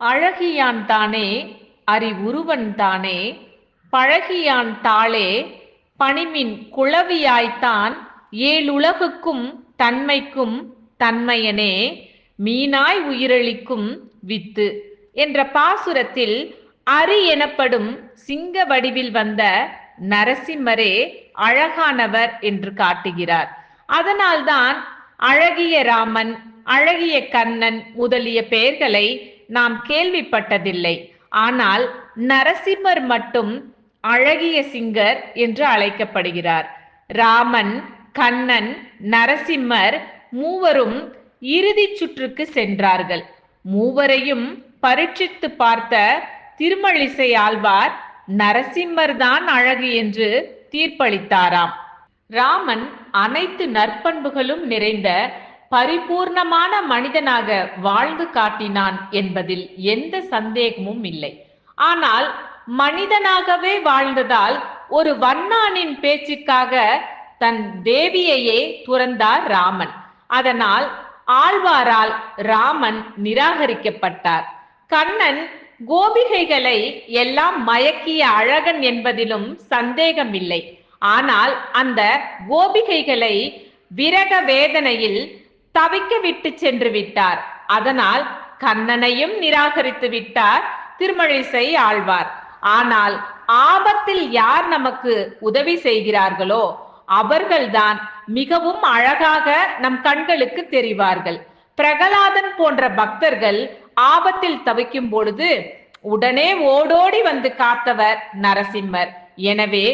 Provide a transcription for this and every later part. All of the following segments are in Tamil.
அழகியான் தானே அறிவுருவன் தானே பழகியான் தாளே பணிமின் குளவியாய்த்தான் ஏழுலகுக்கும் தன்மைக்கும் தன்மையனே மீனாய் உயிரளிக்கும் வித்து என்ற பாசுரத்தில் அரி எனப்படும் சிங்க வடிவில் வந்த நரசிம்மரே அழகானவர் என்று காட்டுகிறார். அதனால்தான் அழகிய ராமன் அழகிய கண்ணன் முதலிய பெயர்களை நாம் கேள்விப்பட்டதில்லை. ஆனால் நரசிம்மர் மட்டும் அழகிய சிங்கர் என்று அழைக்கப்படுகிறார். ராமன் கண்ணன் நரசிம்மர் மூவரும் இறுதிச் சுற்றுக்கு சென்றார்கள். மூவரையும் பரீட்சித்து பார்த்த திருமழிசை ஆழ்வார் நரசிம்மர் தான் அழகு என்று தீர்ப்பளித்தாராம். ராமன் அனைத்து நற்பண்புகளும் நிறைந்த பரிபூர்ணமான மனிதனாக வாழ்ந்து காட்டினான் என்பதில் எந்த சந்தேகமும் இல்லை. ஆனால் மனிதனாகவே வாழ்ந்ததால் ஒரு வண்ணானின் பேச்சுக்காக தன் தேவியையே துறந்தார் ராமன். அதனால் ஆழ்வாரால் ராமன் நிராகரிக்கப்பட்டார். கண்ணன் கோபிகைகளை எல்லாம் மயக்கிய அழகன் என்பதிலும் சந்தேகமில்லை. ஆனால் அந்த கோபிகைகளை விரக வேதனையில் தவிக்க விட்டு சென்று விட்டார். அதனால் கண்ணனையும் நிராகரித்து விட்டார். திருமழிசை ஆழ்வார். ஆனால் ஆபத்தில் யார் நமக்கு உதவி செய்கிறார்களோ அவர்கள்தான் மிகவும் அழகாக நம் கண்களுக்கு தெரிவார்கள். பிரகலாதன் போன்ற பக்தர்கள் ஆபத்தில் தவிக்கும் பொழுது உடனே ஓடோடி வந்து காத்தவர் நரசிம்மர். எனவே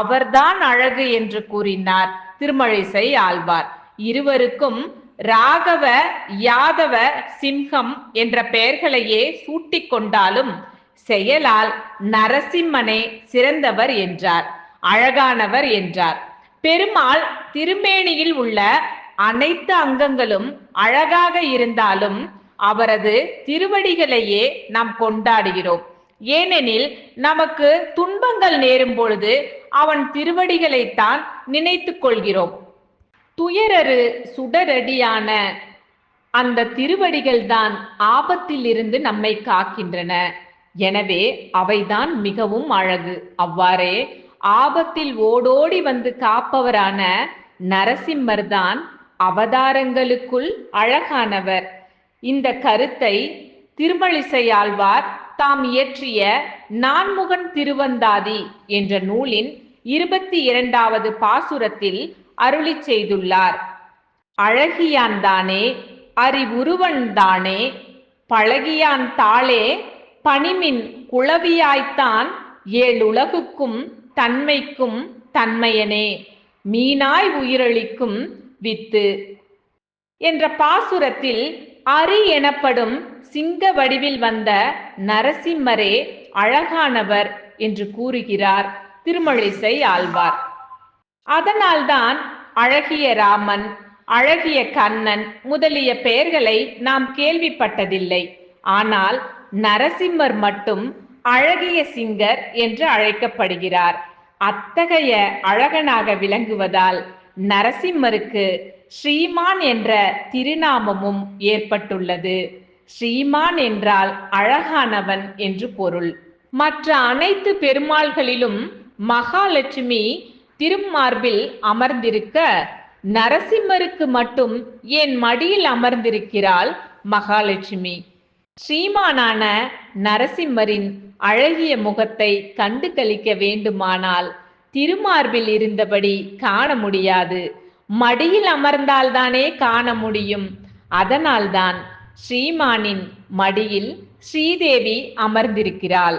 அவர்தான் அழகு என்று கூறினார் திருமழிசை ஆழ்வார். இருவருக்கும் ராகவ யாதவ சிம்ஹம் என்ற பெயர்களையே சூட்டிக் கொண்டாலும் செயலால் நரசிம்மனே சிறந்தவர் என்றார் அழகானவர் என்றார். பெருமாள் திருமேனியில் உள்ள அனைத்து அங்கங்களும் அழகாக இருந்தாலும் அவரது திருவடிகளையே நாம் கொண்டாடுகிறோம். ஏனெனில் நமக்கு துன்பங்கள் நேரும் பொழுது அவன் திருவடிகளைத்தான் நினைத்து கொள்கிறோம். துயரரு சுடரடியான அந்த திருவடிகள் தான் ஆபத்தில் இருந்து நம்மை காக்கின்றன. எனவே அவைதான் மிகவும் அழகு. அவ்வாறே ஆபத்தில் ஓடோடி வந்து காப்பவரான நரசிம்மர் தான் அவதாரங்களுக்குள் அழகானவர். இந்த கருத்தை திருமழிசையாழ்வார் தாம் இயற்றிய நான்முகன் திருவந்தாதி என்ற நூலின் இருபத்தி இரண்டாவது பாசுரத்தில் அருளி செய்துள்ளார். அழகியான் தானே அறிவுருவன் தானே பழகியான் தாளே பணிமின் குளவியாய்த்தான் ஏழுலகுக்கும் தன்மைக்கும் தன்மையனே மீனாய் உயிரளிக்கும் வித்து. என்ற பாசுரத்தில் அரி எனப்படும் சிங்க வடிவில் வந்த நரசிம்மரே அழகானவர் என்று கூறுகிறார் திருமழிசை ஆழ்வார். அதனால்தான் அழகிய ராமன் அழகிய கண்ணன் முதலிய பெயர்களை நாம் கேள்விப்பட்டதில்லை. ஆனால் நரசிம்மர் மட்டும் அழகிய சிங்கர் என்று அழைக்கப்படுகிறார். அத்தகைய அழகனாக விளங்குவதால் நரசிம்மருக்கு ஸ்ரீமான் என்ற திருநாமமும் ஏற்பட்டுள்ளது. ஸ்ரீமான் என்றால் அழகானவன் என்று பொருள். மற்ற அனைத்து பெருமாள்களிலும் மகாலட்சுமி திருமார்பில் அமர்ந்திருக்க நரசிம்மருக்கு மட்டும் என் மடியில் அமர்ந்திருக்கிறாள் மகாலட்சுமி? ஸ்ரீமானான நரசிம்மரின் அழகிய முகத்தை கண்டு கழிக்க வேண்டுமானால் திருமார்பில் இருந்தபடி காண முடியாது. மடியில் அமர்ந்தால்தானே காண முடியும். அதனால்தான் ஸ்ரீமானின் மடியில் ஸ்ரீதேவி அமர்ந்திருக்கிறாள்.